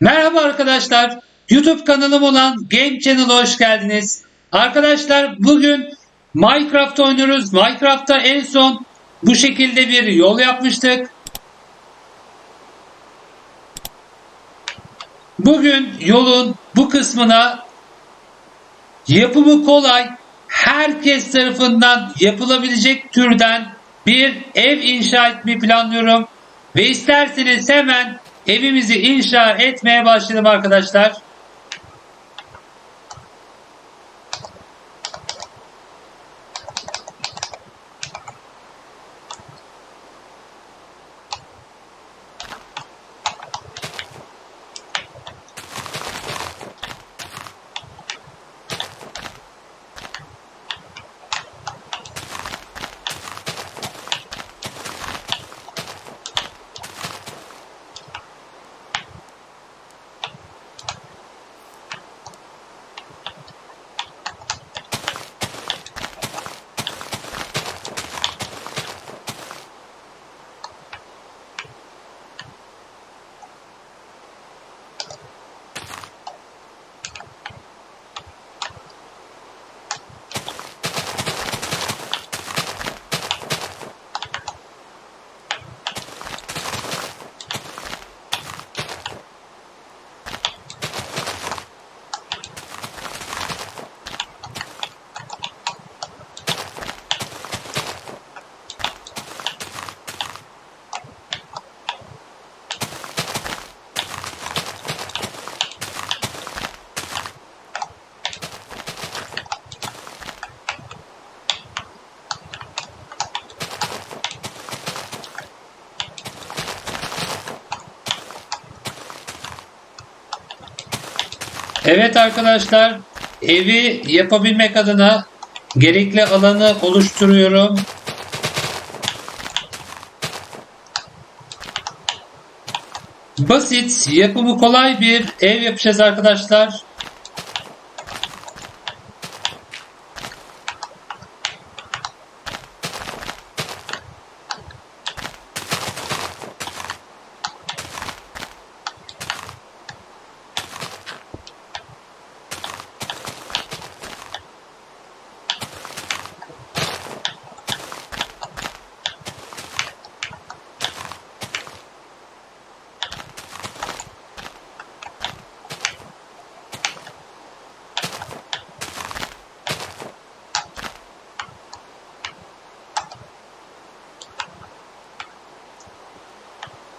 Merhaba arkadaşlar. YouTube kanalım olan Game Channel'a hoş geldiniz. Arkadaşlar bugün Minecraft oynuyoruz. Minecraft'ta en son bu şekilde bir yol yapmıştık. Bugün yolun bu kısmına yapımı kolay, herkes tarafından yapılabilecek türden bir ev inşa etmeyi planlıyorum. Ve isterseniz hemen evimizi inşa etmeye başlayalım arkadaşlar. Evet arkadaşlar, evi yapabilmek adına gerekli alanı oluşturuyorum. Basit, yapımı kolay bir ev yapacağız arkadaşlar.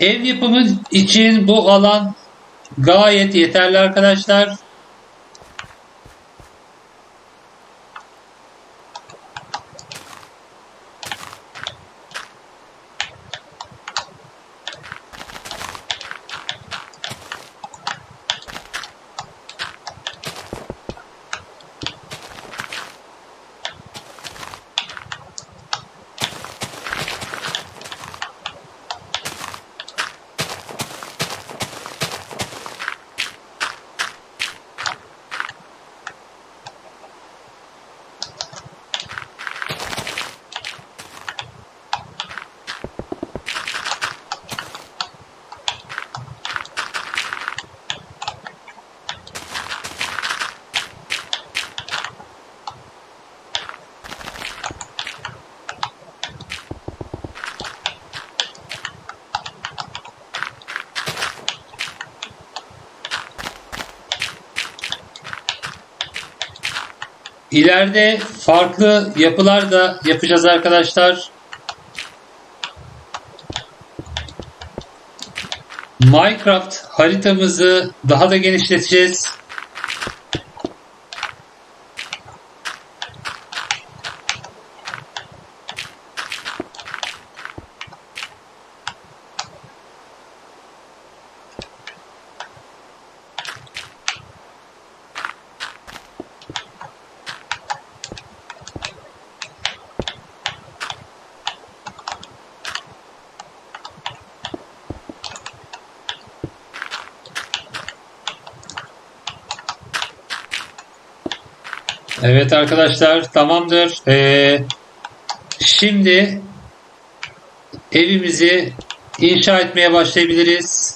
Ev yapımı için bu alan gayet yeterli arkadaşlar. İleride farklı yapılar da yapacağız arkadaşlar. Minecraft haritamızı daha da genişleteceğiz. Evet arkadaşlar tamamdır. Ee, şimdi evimizi inşa etmeye başlayabiliriz.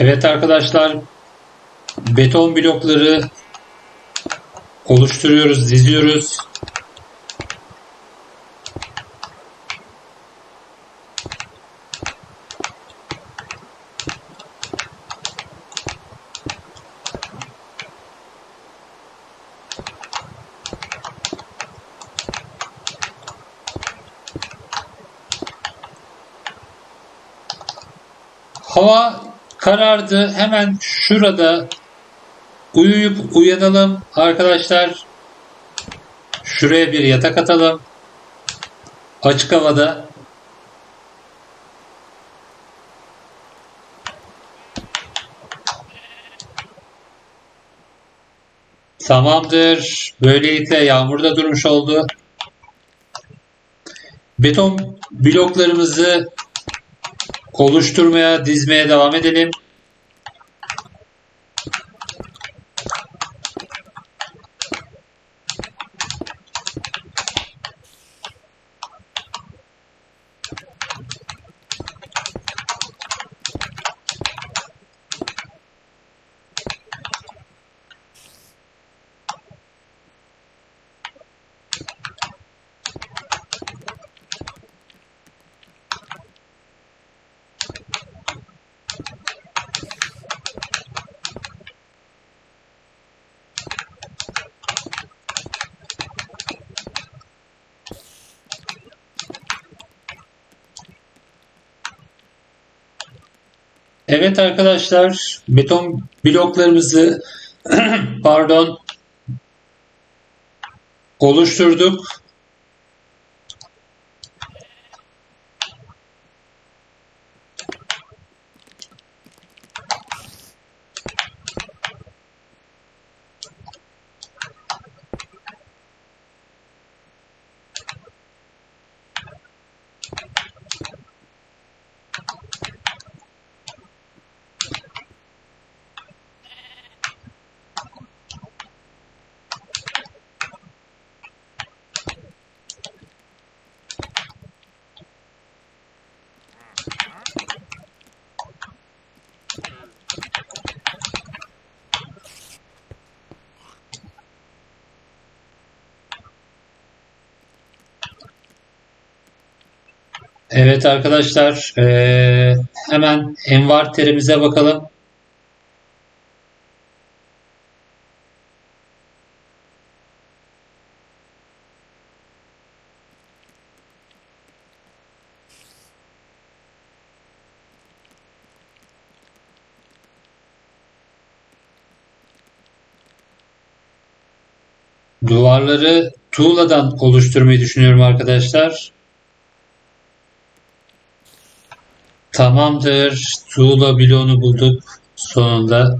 Evet arkadaşlar beton blokları oluşturuyoruz, diziyoruz. Hava karardı. Hemen şurada uyuyup uyanalım arkadaşlar. Şuraya bir yatak atalım. Açık havada. Tamamdır. Böylelikle yağmur da durmuş oldu. Beton bloklarımızı oluşturmaya, dizmeye devam edelim. Evet arkadaşlar, beton bloklarımızı pardon oluşturduk. Evet arkadaşlar, eee, hemen envanterimize bakalım. Duvarları tuğladan oluşturmayı düşünüyorum arkadaşlar. Tamamdır. Tuğla bloğunu bulduk sonunda.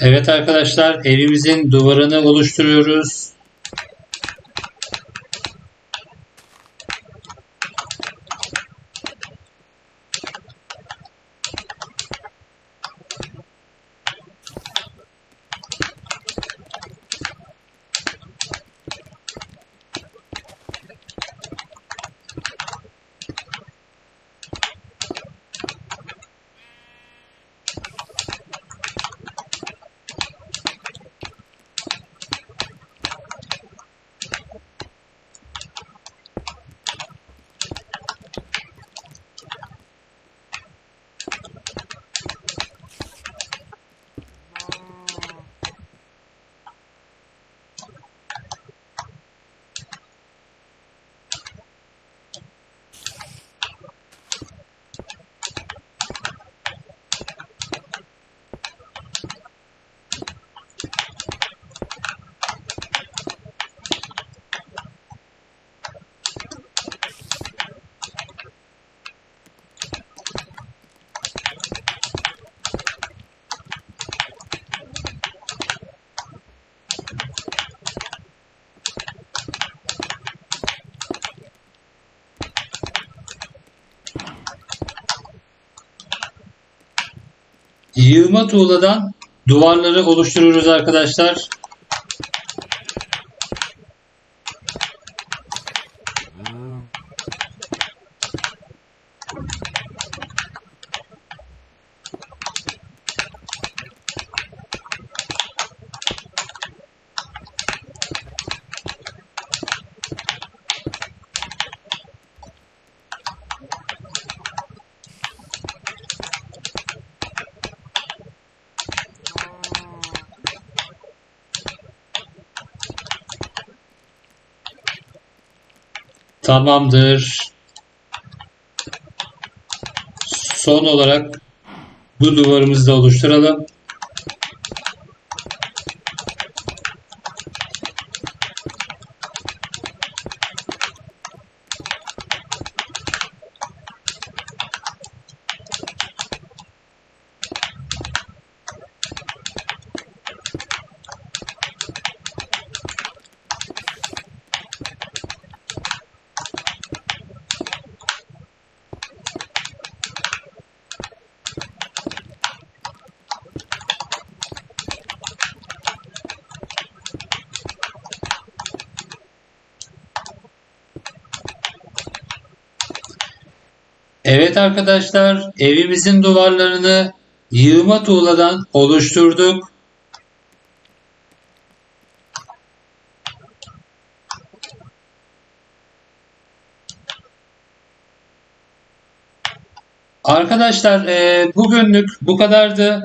Evet arkadaşlar, evimizin duvarını oluşturuyoruz. Yığma tuğladan duvarları oluşturuyoruz arkadaşlar. Tamamdır. Son olarak bu duvarımızı da oluşturalım. Evet arkadaşlar, evimizin duvarlarını yığma tuğladan oluşturduk. Arkadaşlar e, bugünlük bu kadardı.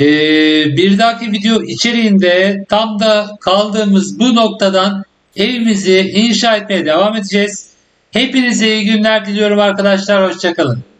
E, bir dahaki video içeriğinde tam da kaldığımız bu noktadan evimizi inşa etmeye devam edeceğiz. Hepinize iyi günler diliyorum arkadaşlar. Hoşçakalın.